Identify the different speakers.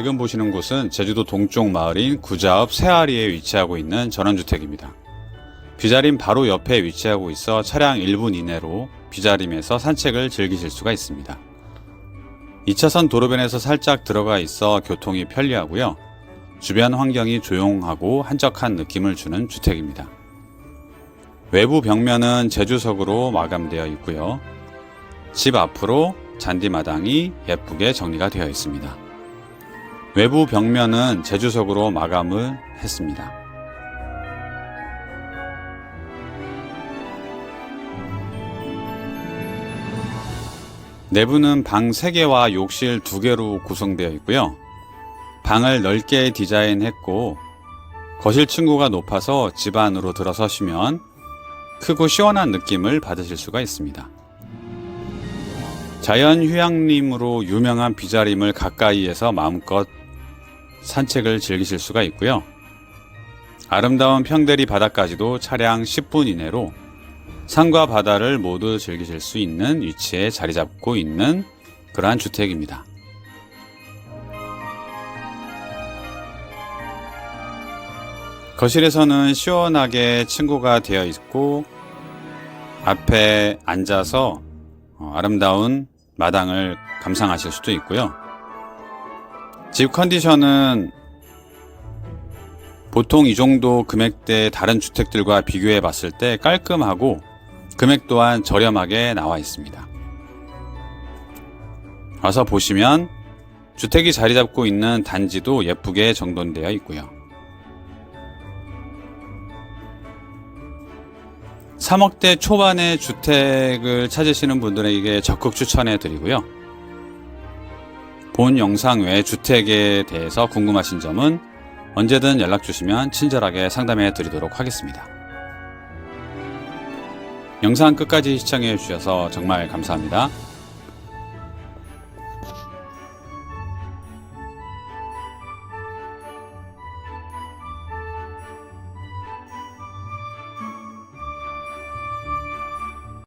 Speaker 1: 지금 보시는 곳은 제주도 동쪽 마을인 구자읍 새아리에 위치하고 있는 전원주택입니다. 뷰자림 바로 옆에 위치하고 있어 차량 1분 이내로 뷰자림에서 산책을 즐기실 수가 있습니다. 2차선 도로변에서 살짝 들어가 있어 교통이 편리하고요. 주변 환경이 조용하고 한적한 느낌을 주는 주택입니다. 외부 벽면은 제주석으로 마감되어 있고요. 집 앞으로 잔디마당이 예쁘게 정리가 되어 있습니다. 외부 벽면은 제주석으로 마감을 했습니다. 내부는 방 3개와 욕실 2개로 구성되어 있고요. 방을 넓게 디자인했고 거실 층고가 높아서 집 안으로 들어서시면 크고 시원한 느낌을 받으실 수가 있습니다. 자연 휴양림으로 유명한 비자림을 가까이에서 마음껏 산책을 즐기실 수가 있고요. 아름다운 평대리 바다까지도 차량 10분 이내로 산과 바다를 모두 즐기실 수 있는 위치에 자리 잡고 있는 그러한 주택입니다. 거실에서는 시원하게 층고가 되어 있고 앞에 앉아서 어, 아름다운 마당을 감상하실 수도 있고요. 집 컨디션은 보통 이 정도 금액대 다른 주택들과 비교해 봤을 때 깔끔하고 금액 또한 저렴하게 나와 있습니다. 와서 보시면 주택이 자리 잡고 있는 단지도 예쁘게 정돈되어 있고요. 3억대 초반의 주택을 찾으시는 분들에게 적극 추천해 드리고요. 본 영상 외 주택에 대해서 궁금하신 점은 언제든 연락 주시면 친절하게 상담해 드리도록 하겠습니다. 영상 끝까지 시청해 주셔서 정말 감사합니다.